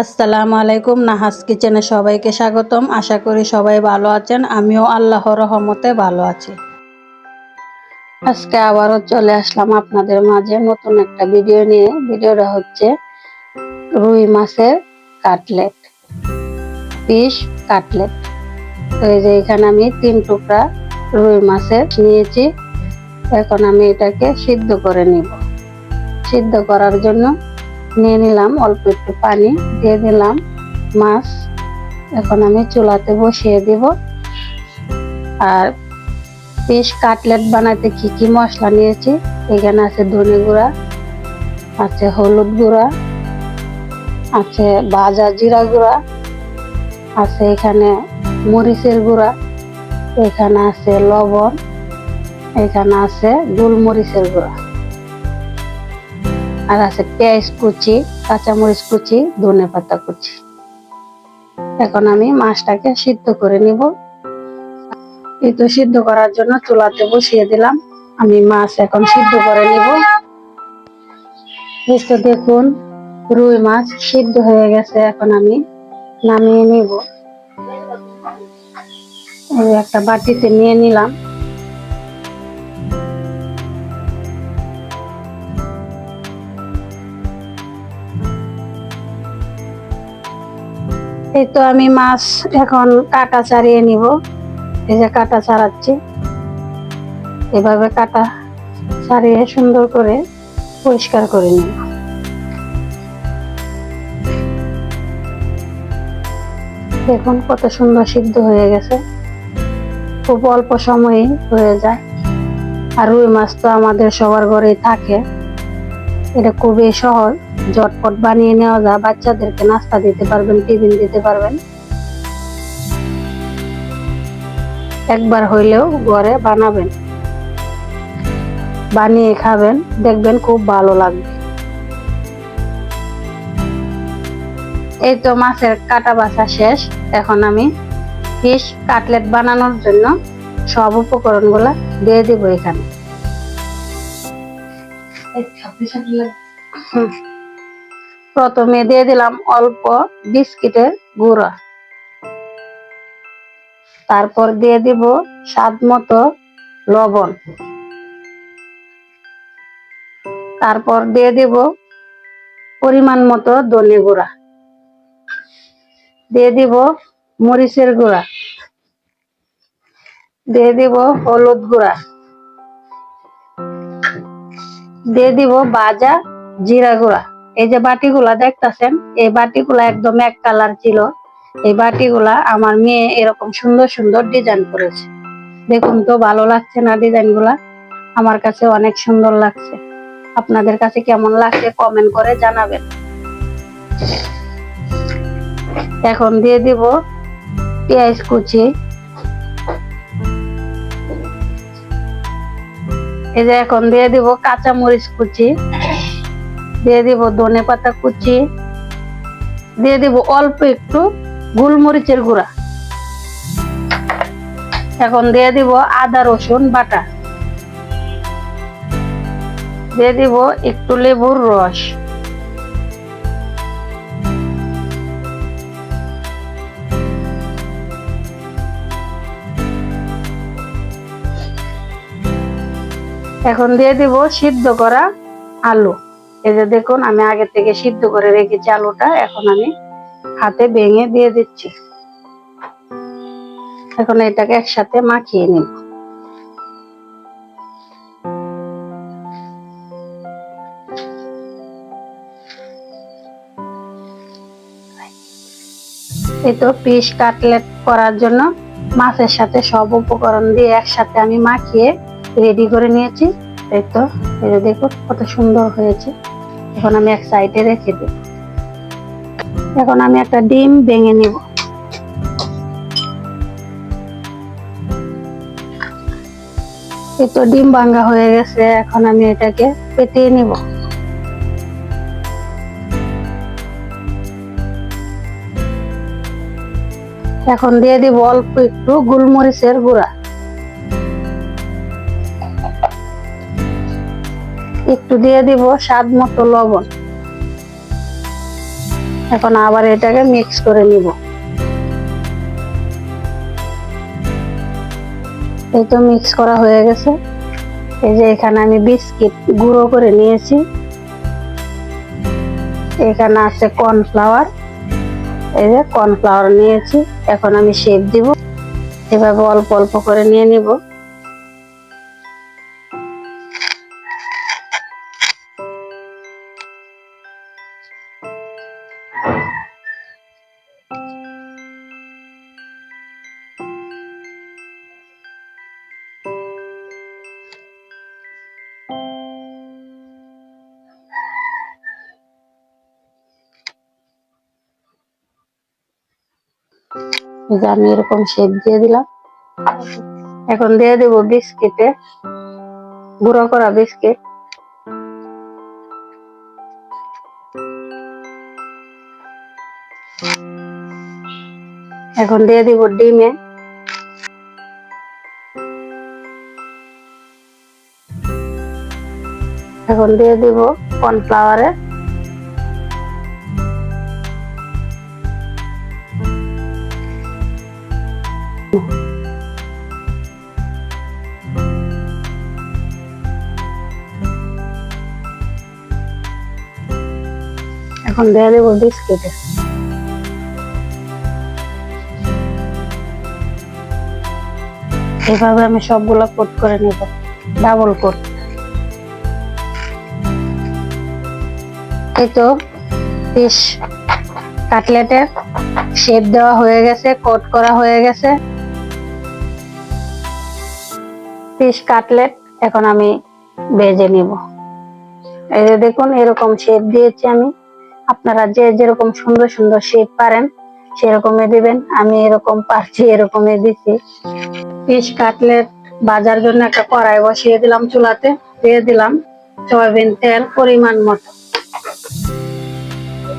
আসসালামু আলাইকুম। নাহাস কিচেনে সবাইকে স্বাগতম। আশা করি সবাই ভালো আছেন। আমিও আল্লাহর রহমতে ভালো আছি। আজকে আবারও চলে আসলাম আপনাদের মাঝে নতুন একটা ভিডিও নিয়ে। ভিডিওটা হচ্ছে রুই মাছের কাটলেট, পিস কাটলেট। তো এই যে এখানে আমি তিন টুকরা রুই মাছের নিয়েছি। এখন আমি এটাকে সিদ্ধ করে নিব। সিদ্ধ করার জন্য নিয়ে নিলাম অল্প একটু পানি, দিয়ে দিলাম মাছ। এখন আমি চুলাতে বসিয়ে দিব। আর ফিশ কাটলেট বানাতে কি কি মশলা নিয়েছি, এখানে আছে ধনে গুঁড়া, আছে হলুদ গুঁড়া, আছে ভাজা জিরা গুঁড়া, আছে এখানে মরিচের গুঁড়া, এখানে আছে লবণ, এখানে আছে গোলমরিচের গুঁড়া। আর আছে পেঁয়াজ কুচি, কাঁচামরিচ কুচি, ধনে পাতা কুচি। এখন আমি মাছটাকে সিদ্ধ করে নিব। এই সিদ্ধ করার জন্য চুলাতে বসিয়ে দিলাম। আমি মাছ এখন সিদ্ধ করে নিব। তো দেখুন, রুই মাছ সিদ্ধ হয়ে গেছে। এখন আমি নামিয়ে নিব। একটা বাটিতে নিয়ে নিলাম। এই তো আমি মাছ এখন কাটা ছাড়িয়ে নিব। এই যে কাটা ছাড়াচ্ছি। এভাবে কাটা ছাড়িয়ে সুন্দর করে পরিষ্কার করে নিব। দেখুন কত সুন্দর সিদ্ধ হয়ে গেছে। খুব অল্প সময়ে হয়ে যায়। আর রুই মাছ তো আমাদের সবার ঘরেই থাকে। এটা খুবই সহজ। ঝটপট বানিয়ে নেওয়া যায় বাচ্চাদেরকে নাস্তা দিতে পারবেন টিফিন দিতে পারবেন। একবার হইলেও ঘরে বানাবেন। বানিয়ে খাবেন দেখবেন খুব ভালো লাগবে। এই তো মাছের কাটা বাছা শেষ। এখন আমি ফিশ কাটলেট বানানোর জন্য সব উপকরণ উপকরণগুলো দিয়ে দিব এখানে। হুম। প্রথমে দিয়ে দিলাম অল্প বিস্কিটের গুঁড়া। তারপর দিয়ে দিব স্বাদ মতো লবণ। তারপর দিয়ে দিব পরিমাণ মতো ধনে গুঁড়া। দিয়ে দিব মরিচের গুঁড়া। দিয়ে দিব হলুদ গুঁড়া। দিয়ে দিব বাজা জিরা গুঁড়া। এই যে বাটিগুলা দেখতাছেন, এই বাটিগুলা একদম এক কালার ছিল। এই বাটিগুলা আমার মেয়ে এরকম সুন্দর সুন্দর ডিজাইন করেছে। দেখুন তো, ভালো লাগছে না ডিজাইনগুলা আমার কাছে অনেক সুন্দর লাগছে। আপনাদের কাছে কেমন লাগছে কমেন্ট করে জানাবেন। এখন দিয়ে দিব পেঁয়াজ কুচি। এই যে এখন দিয়ে দিব কাঁচা মরিচ কুচি। দিয়ে দিব ধনে পাতা কুচি। দিয়ে দিব অল্প একটু গোলমরিচের গুঁড়া। এখন দিয়ে দিব আদা, রসুন, বাটা। দিয়ে দিব একটু লেবুর রস। এখন দিয়ে দিব সিদ্ধ করা আলু। এই যে দেখুন আমি আগে থেকে সিদ্ধ করে রেখেছি আলুটা এখন আমি হাতে ভেঙে দিয়ে দিচ্ছি। এখন এটাকে একসাথে মাখিয়ে নিব। এই তো পিস কাটলেট করার জন্য মাছের সাথে সব উপকরণ দিয়ে একসাথে আমি মাখিয়ে রেডি করে নিয়েছি। এই তো, এই যে দেখুন কত সুন্দর হয়েছে। এখন আমি এক সাইডে রেখে দেব। এখন আমি একটা ডিম ভেঙে নিব। এই তো ডিম ভাঙ্গা হয়ে গেছে, এখন আমি এটাকে পেটিয়ে নিব। এখন দিয়ে দিব অল্প একটু গোলমরিচের গুঁড়া। একটু দিয়ে দিব স্বাদ মতো লবণ। এখন আবার এটাকে মিক্স করে নিব। এই তো মিক্স করা হয়ে গেছে। এই যে এখানে আমি বিস্কিট গুঁড়ো করে নিয়েছি। এখানে আছে কর্নফ্লাওয়ার। এই যে কর্নফ্লাওয়ার নিয়েছি। এখন আমি শেপ দিব। এভাবে অল্প অল্প করে নিয়ে নিব। যে আমি এরকম শেপ দিয়ে দিলাম। এখন দিয়ে দেবো বিস্কিটে, গুঁড়ো করা বিস্কিট। এখন দিয়ে দিব ডিমে। এখন দিয়ে দিব কর্নফ্লাওয়ারে এখন দিয়ে দেবো বিস্কিটে। এভাবে আমি সবগুলো কোট করে নেব, ডাবল কোট। এই তো ফিশ কাটলেটের শেপ দেওয়া হয়ে গেছে, কোট করা হয়ে গেছে। ফিশ কাটলেট এখন আমি ভেজে নিব। এই যে দেখুন, এরকম শেপ দিয়েছি আমি। আপনারা যে যেরকম সুন্দর সুন্দর শেপ পারেন, সেরকমই দিবেন। আমি এরকম পারছি, এরকমই দিছি। ফিশ কাটলেট বাজার জন্য একটা কড়াই বসিয়ে দিলাম চুলাতে, দিয়ে দিলাম সয়াবিন তেল পরিমাণ মতো।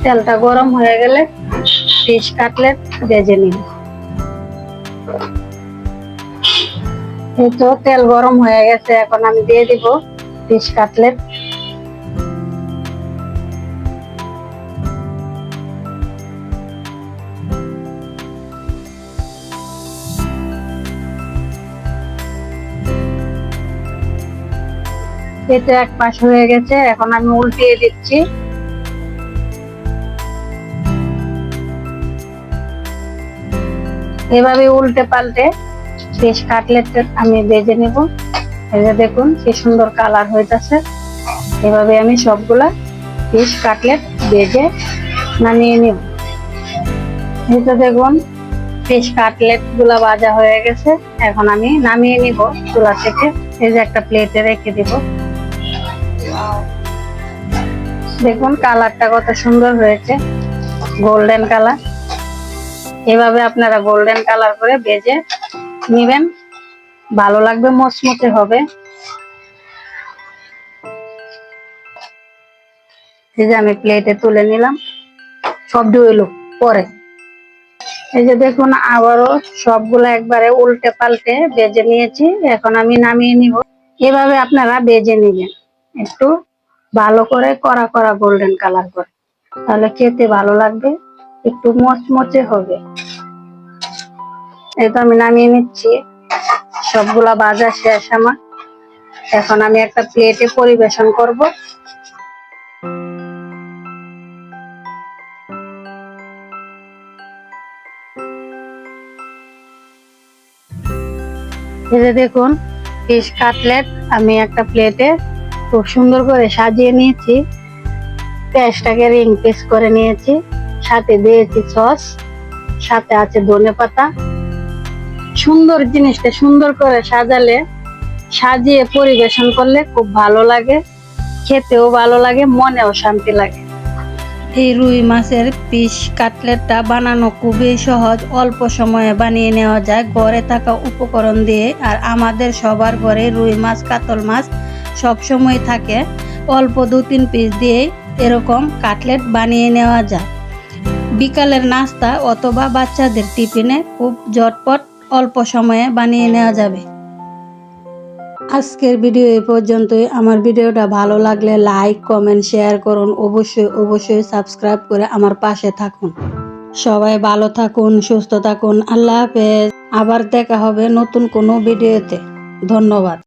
তেলটা গরম হয়ে গেলে ফিশ কাটলেট ভেজে নিব। এই তো তেল গরম হয়ে গেছে, এখন আমি দিয়ে দিব ফিশ কাটলেট এতে এক পাশ হয়ে গেছে, এখন আমি উল্টিয়ে দিচ্ছি। এভাবে উল্টে পাল্টে ফিশ কাটলেট আমি ভেজে নিব। এই যে দেখুন, কি সুন্দর কালার হইতাছে। এভাবে আমি সবগুলা ফিশ কাটলেট ভেজে নামিয়ে নেব। এই তো দেখুন ফিশ কাটলেটগুলা ভাজা হয়ে গেছে। এখন আমি নামিয়ে নিব চুলা থেকে। এই যে একটা প্লেটে রেখে দিব। দেখুন, কালারটা কত সুন্দর হয়েছে। Golden colour. এভাবে আপনারা গোল্ডেন কালার করে ভেজে নিবেন। ভালো লাগবে, মচমচে হবে। এই যে আমি প্লেটে তুলে নিলাম। সব ডুয়েলো পরে। এই যে দেখুন, আবারও সবগুলো একবারে উল্টে পাল্টে বেজে নিয়েছি। এখন আমি নামিয়ে নিব। এভাবে আপনারা বেজে নিবেন। একটু ভালো করে কড়া কড়া গোল্ডেন কালার করে। তাহলে খেতে ভালো লাগবে, একটু মচমচে হবে। এই তো আমি নামিয়ে নিচ্ছি। সবগুলা ভাজা শেষ আমার। এখন আমি একটা প্লেটে পরিবেশন করব। এই যে দেখুন ফিশ কাটলেট আমি একটা প্লেটে খুব সুন্দর করে সাজিয়ে নিয়েছি। পেঁয়াজটাকে রিং পিস করে নিয়েছি। সাথে দিয়েছি সস, সাথে আছে ধনে পাতা সুন্দর জিনিসটা সুন্দর করে সাজালে, সাজিয়ে পরিবেশন করলে খুব ভালো লাগে, খেতেও ভালো লাগে, মনেও শান্তি লাগে। এই রুই মাছের পিস কাটলেটটা বানানো খুবই সহজ, অল্প সময়ে বানিয়ে নেওয়া যায়। ঘরে থাকা উপকরণ দিয়ে আর আমাদের সবার ঘরে রুই মাছ, কাতল মাছ সব সময় থাকে। অল্প দু তিন পিস দিয়ে এরকম কাটলেট বানিয়ে নেওয়া যায়। বিকালের নাস্তা অথবা বাচ্চাদের টিফিনে খুব ঝটপট অল্প সময়ে বানিয়ে নেওয়া যাবে। আজকের ভিডিও এই পর্যন্তই। আমার ভিডিওটা ভালো লাগলে লাইক, কমেন্ট, শেয়ার করুন। অবশ্যই অবশ্যই সাবস্ক্রাইব করে আমার পাশে থাকুন। সবাই ভালো থাকুন, সুস্থ থাকুন। আল্লাহ হাফেজ। আবার দেখা হবে নতুন কোনো ভিডিওতে। ধন্যবাদ।